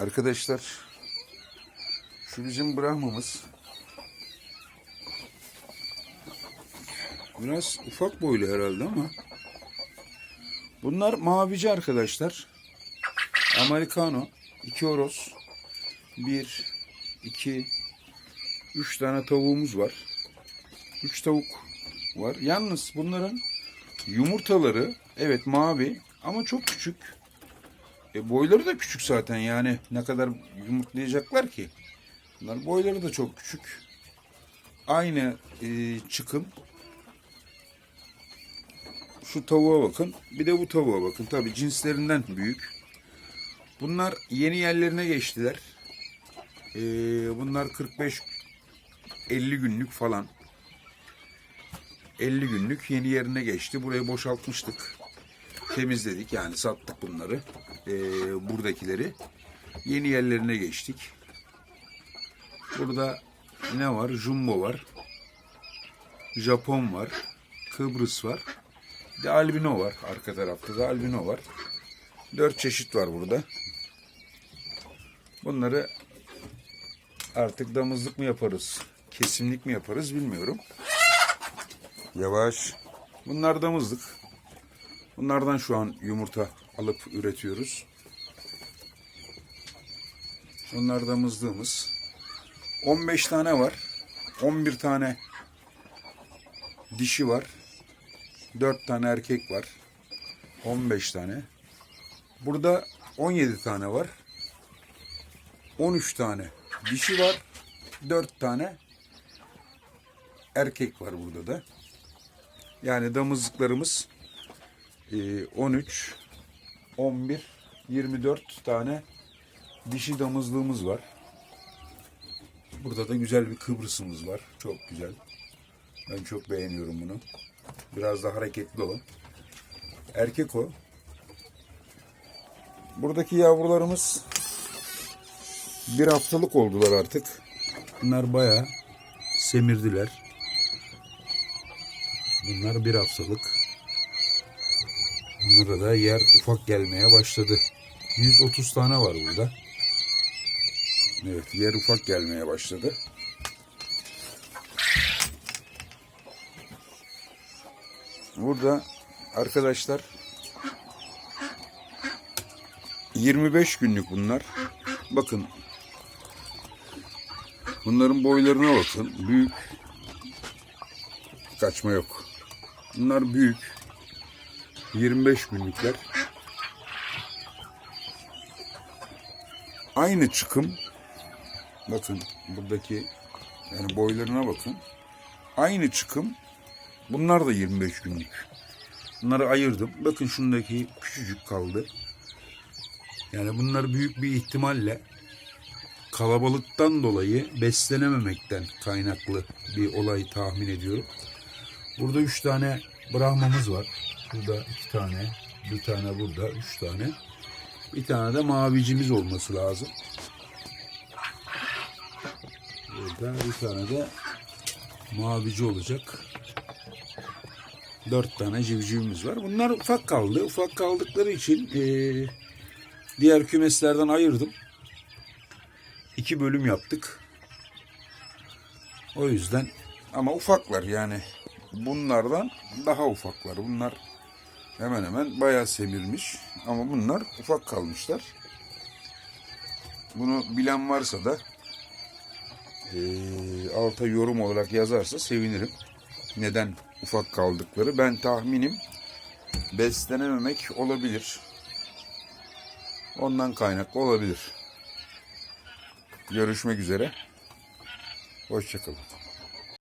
Arkadaşlar şu bizim Brahma'mız biraz ufak boylu herhalde ama bunlar mavici arkadaşlar. Americano, iki horoz, bir, iki, üç tane tavuğumuz var. Üç tavuk var. Yalnız bunların yumurtaları evet mavi ama çok küçük. E, boyları da küçük zaten yani ne kadar yumurtlayacaklar ki. Bunlar boyları da çok küçük. Aynı e, çıkım. Şu tavuğa bakın. Bir de bu tavuğa bakın. Tabi cinslerinden büyük. Bunlar yeni yerlerine geçtiler. E, bunlar 45-50 günlük falan. 50 günlük yeni yerine geçti. Burayı boşaltmıştık. Temizledik yani sattık bunları. Ee, buradakileri. Yeni yerlerine geçtik. Burada ne var? Jumbo var. Japon var. Kıbrıs var. Bir de albino var. Arka tarafta da albino var. Dört çeşit var burada. Bunları artık damızlık mı yaparız? Kesimlik mi yaparız bilmiyorum. Yavaş. Bunlar damızlık. Bunlardan şu an yumurta alıp üretiyoruz. Bunlar damızlığımız. 15 tane var. 11 tane dişi var. 4 tane erkek var. 15 tane. Burada 17 tane var. 13 tane dişi var. 4 tane erkek var burada da. Yani damızlıklarımız 13, 11, 24 tane dişi damızlığımız var. Burada da güzel bir Kıbrıs'ımız var. Çok güzel. Ben çok beğeniyorum bunu. Biraz da hareketli o. Erkek o. Buradaki yavrularımız bir haftalık oldular artık. Bunlar bayağı semirdiler. Bunlar bir haftalık. Bunlara da yer ufak gelmeye başladı. 130 tane var burada. Evet yer ufak gelmeye başladı. Burada arkadaşlar 25 günlük bunlar. Bakın bunların boylarına bakın. Büyük kaçma yok. Bunlar büyük. 25 günlükler. Aynı çıkım. Bakın buradaki yani boylarına bakın. Aynı çıkım. Bunlar da 25 günlük. Bunları ayırdım. Bakın şundaki küçücük kaldı. Yani bunlar büyük bir ihtimalle kalabalıktan dolayı beslenememekten kaynaklı bir olay tahmin ediyorum. Burada üç tane Brahmamız var. Burada iki tane, bir tane burada, üç tane. Bir tane de mavicimiz olması lazım. Burada bir tane de mavici olacak. Dört tane civcivimiz var. Bunlar ufak kaldı. Ufak kaldıkları için eee, diğer kümeslerden ayırdım. İki bölüm yaptık. O yüzden ama ufaklar yani bunlardan daha ufaklar. Bunlar hemen hemen bayağı semirmiş ama bunlar ufak kalmışlar. Bunu bilen varsa da eee, alta yorum olarak yazarsa sevinirim. Neden ufak kaldıkları ben tahminim beslenememek olabilir. Ondan kaynaklı olabilir. Görüşmek üzere. Hoşçakalın.